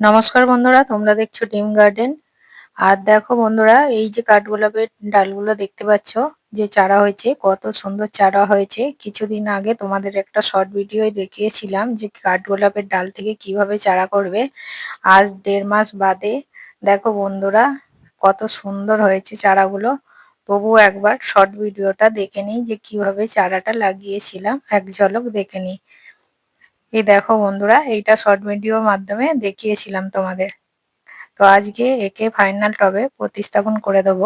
নমস্কার বন্ধুরা, তোমরা দেখছ ডিম গার্ডেন। আর দেখো বন্ধুরা, এই যে কাঠগোলাপের ডালগুলো দেখতে পাচ্ছ, যে চারা হয়েছে, কত সুন্দর চারা হয়েছে। কিছুদিন আগে তোমাদের একটা শর্ট ভিডিও দেখিয়েছিলাম যে কাঠগোলাপের ডাল থেকে কীভাবে চারা করবে। আজ দেড় মাস বাদে, দেখো বন্ধুরা, কত সুন্দর হয়েছে চারাগুলো। তবুও একবার শর্ট ভিডিওটা দেখে নিই যে কীভাবে চারাটা লাগিয়েছিলাম। এক ঝলক দেখে নিই। এই দেখো বন্ধুরা, এইটা শর্ট ভিডিওর মাধ্যমে দেখিয়েছিলাম তোমাদের। তো আজকে একে ফাইনাল টবে প্রতিস্থাপন করে দেব।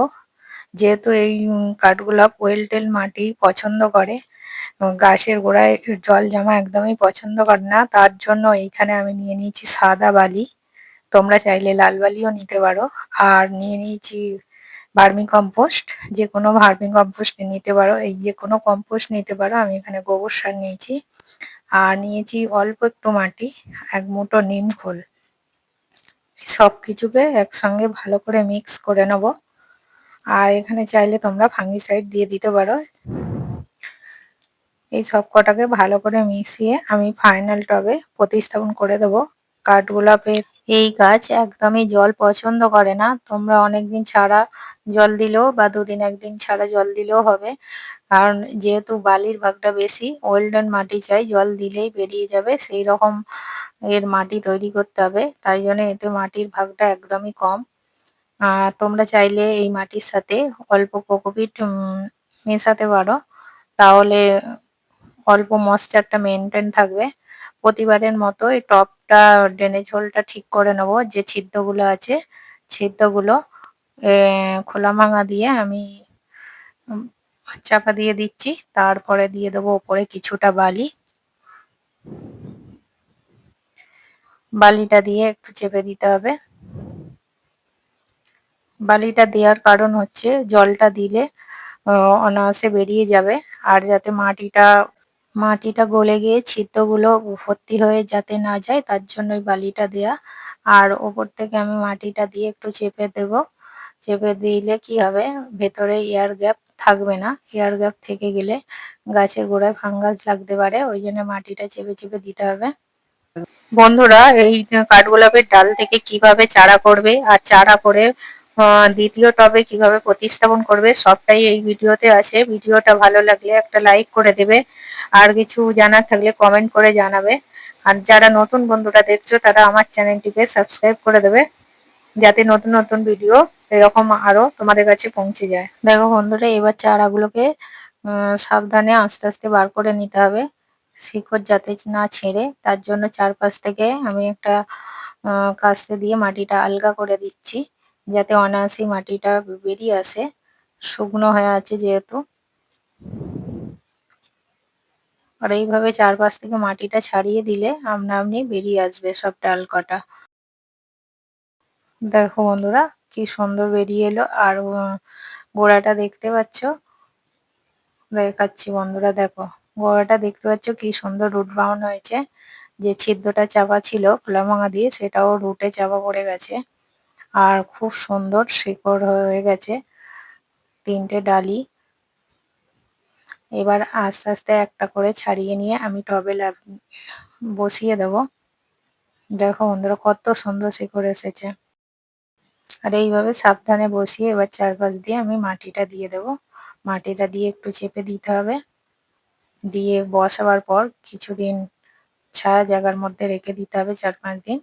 যেহেতু এই কাঠগোলাপ ওয়েলটেল মাটি পছন্দ করে গাছের গোড়ায় জল জমা একদমই পছন্দ করে না, তার জন্য এইখানে আমি নিয়ে নিয়েছি সাদা বালি। তোমরা চাইলে লাল বালিও নিতে পারো, আর নিয়ে নিয়েছি ভার্মি কম্পোস্ট যে কোনো ভার্মি কম্পোস্ট নিতে পারো, এই যে কোনো কম্পোস্ট নিতে পারো, আমি এখানে গোবর সার নিয়েছি। আর নিয়েছি অল্প একটু মাটি, এক মুঠো নিম খোল। সব কিছুকে একসঙ্গে ভালো করে মিক্স করে নেব। আর এখানে চাইলে তোমরা ফাঙ্গিসাইড দিয়ে দিতে পারো। এই সব কটাকে ভালো করে মিশিয়ে আমি ফাইনাল টবে প্রতিস্থাপন করে দেব। কাঠগোলাপের এই গাছ একদমই জল পছন্দ করে না। তোমরা অনেকদিন ছাড়া জল দিলেও বা দুদিন একদিন ছাড়া জল দিলেও হবে। কারণ যেহেতু বালির ভাগটা বেশি, ওয়েলডেন মাটি চাই, জল দিলেই বেরিয়ে যাবে, সেই রকম এর মাটি তৈরি করতে হবে, তাই জন্য এতে মাটির ভাগটা একদমই কম। আর তোমরা চাইলে এই মাটির সাথে অল্প কোকোপিট মেশাতে পারো, তাহলে অল্প ময়েশ্চারটা মেনটেন থাকবে। প্রতিবারের মতো এই টপটা ড্রেনেজ হোলটা ঠিক করে নেব, যে ছিদ্রগুলো আছে, ছিদ্রগুলো খোলা ভাঙা দিয়ে আমি চাপা দিয়ে দিচ্ছি। তারপরে দিয়ে দেবো ওপরে কিছুটা বালি। বালিটা দিয়ে একটু চেপে দিতে হবে। বালিটা দেওয়ার কারণ হচ্ছে জলটা দিলে অনায়াসে বেরিয়ে যাবে। আর যাতে মাটিটা মাটিটা গলে গিয়ে ছিদ্রগুলো ভর্তি হয়ে যাতে না যায়, তার জন্য বালিটা দেয়া। আর ওপর থেকে আমি মাটিটা দিয়ে একটু চেপে দেব। চেপে দিলে কি হবে? ভেতরে এয়ার গ্যাপ থাকবে না। এয়ার গ্যাপ থেকে গেলে গাছের গোড়ায় ফাঙ্গাস লাগতে পারে, ওই জন্য মাটিটা চেপে চেপে দিতে হবে। বন্ধুরা, এই কাঠগোলাপের ডাল থেকে কীভাবে চারা করবে আর চারা করে দ্বিতীয় টবে কীভাবে প্রতিস্থাপন করবে, সবটাই এই ভিডিওতে আছে। ভিডিওটা ভালো লাগলে একটা লাইক করে দেবে। আর কিছু জানার থাকলে কমেন্ট করে জানাবে। আর যারা নতুন বন্ধুরা দেখছ, তারা আমার চ্যানেলটিকে সাবস্ক্রাইব করে দেবে। যাতে নতুন নতুন ভিডিও এরকম আরও তোমাদের কাছে পৌঁছে যায়। দেখো বন্ধুরা, এবার চারাগুলোকে সাবধানে আস্তে আস্তে বার করে নিতে হবে। শিকড় যাতে না ছেড়ে, তার জন্য চারপাশ থেকে আমি একটা কাস্তে দিয়ে মাটিটা আলগা করে দিচ্ছি, যাতে অনায়াসে মাটিটা বেরিয়ে আসে, শুকনো হয়ে আছে যেহেতু। আর এইভাবে চারপাশ থেকে মাটিটা ছাড়িয়ে দিলে আপনা আপনি বেরিয়ে আসবে সব ডাল কটা দেখো বন্ধুরা কি সুন্দর বেরিয়ে এলো। আর গোড়াটা দেখতে পাচ্ছ? দেখাচ্ছি বন্ধুরা, দেখো। গোড়াটা দেখতে পাচ্ছ কি সুন্দর রুট বাউন্ড হয়েছে। যে ছিদ্রটা চাপা ছিল, খোলা ভাঙা দিয়ে, সেটাও রুটে চাপা পড়ে গেছে। আর খুব সুন্দর শিকড় হয়ে গেছে তিনটে ডালি। এবার আস্তে আস্তে একটা করে ছাড়িয়ে নিয়ে আমি টবে বসিয়ে দেব। দেখো বন্ধুরা, কত সুন্দর শিকড় এসেছে। আর এইভাবে সাবধানে বসিয়ে এবার চারপাশ দিয়ে আমি মাটিটা দিয়ে দেব। মাটিটা দিয়ে একটু চেপে দিতে হবে। দিয়ে বসাবার পর কিছুদিন ছায়া জায়গার মধ্যে রেখে দিতে হবে চার পাঁচ দিন।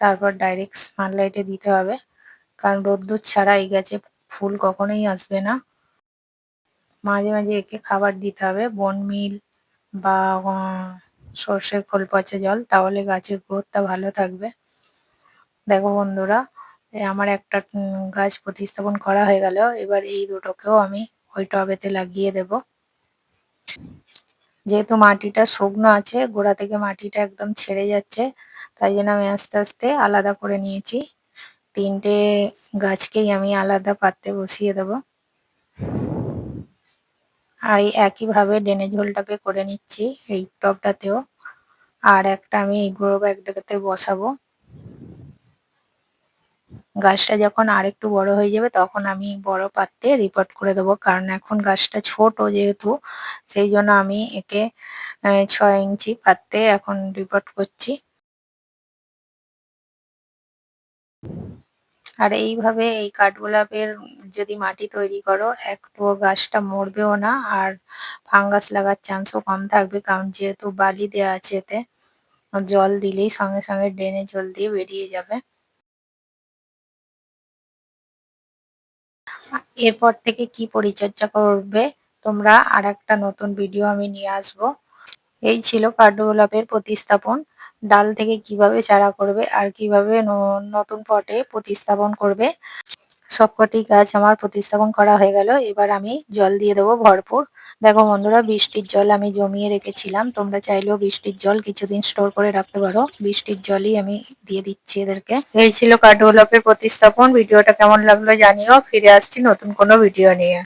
তারপর ডাইরেক্ট সানলাইটে দিতে হবে। কারণ রোদ্দুর ছাড়া এই গাছে ফুল কখনোই আসবে না। মাঝে মাঝে একে খাবার দিতে হবে। বন মিল বা সর্ষের খোল পচা জল, তাহলে গাছের গ্রোথটা ভালো থাকবে। দেখো বন্ধুরা আমার একটা গাছ প্রতিস্থাপন করা হয়ে গেল। এবার এই দুটোকেও আমি ওই টবেতে লাগিয়ে দেব। যেহেতু মাটিটা শুকনো আছে, গোড়া থেকে মাটিটা একদম ছেড়ে যাচ্ছে, তাই জন্য আমি আস্তে আস্তে আলাদা করে নিয়েছি। তিনটে গাছকেই আমি আলাদা পাত্রে বসিয়ে দেব। আর একইভাবে ড্রেনেজ হোলটাকে করে নিচ্ছি এই টবটাতেও। আর একটা আমি এই গ্রো ব্যাগটাতে বসাবো। গাছটা যখন আর একটু বড় হয়ে যাবে, তখন আমি বড় পাত্রে রিপোর্ট করে দেবো। কারণ এখন গাছটা ছোট যেহেতু, সেই জন্য আমি একে ছয় ইঞ্চি পাত্রে এখন রিপোর্ট করছি। আর এইভাবে এই কাঠগোলাপের যদি মাটি তৈরি করো একটুও গাছটা মরবেও না, আর ফাঙ্গাস লাগার চান্সও কম থাকবে, কারণ যেহেতু বালি দেওয়া আছে এতে, জল দিলেই সঙ্গে সঙ্গে ড্রেনে জল দিয়ে বেরিয়ে যাবে। এরপর থেকে কি পরিচর্যা করবে তোমরা? আর একটা নতুন ভিডিও আমি নিয়ে আসব। এই ছিল কাঠগোলাপের প্রতিস্থাপন। ডাল থেকে কীভাবে চারা করবে আর কীভাবে নতুন পটে প্রতিস্থাপন করবে? সবকটি গাছ আমার প্রতিস্থাপন করা হয়ে গেল। এবার আমি জল দিয়ে দেবো ভরপুর। দেখো বন্ধুরা, বৃষ্টির জল আমি জমিয়ে রেখেছিলাম। তোমরা চাইলেও বৃষ্টির জল কিছুদিন স্টোর করে রাখতে পারো। বৃষ্টির জলই আমি দিয়ে দিচ্ছি এদেরকে। এই ছিল কাঠগোলাপের প্রতিস্থাপন। ভিডিওটা কেমন লাগল জানিও। ফিরে আসছি নতুন কোনো ভিডিও নিয়ে।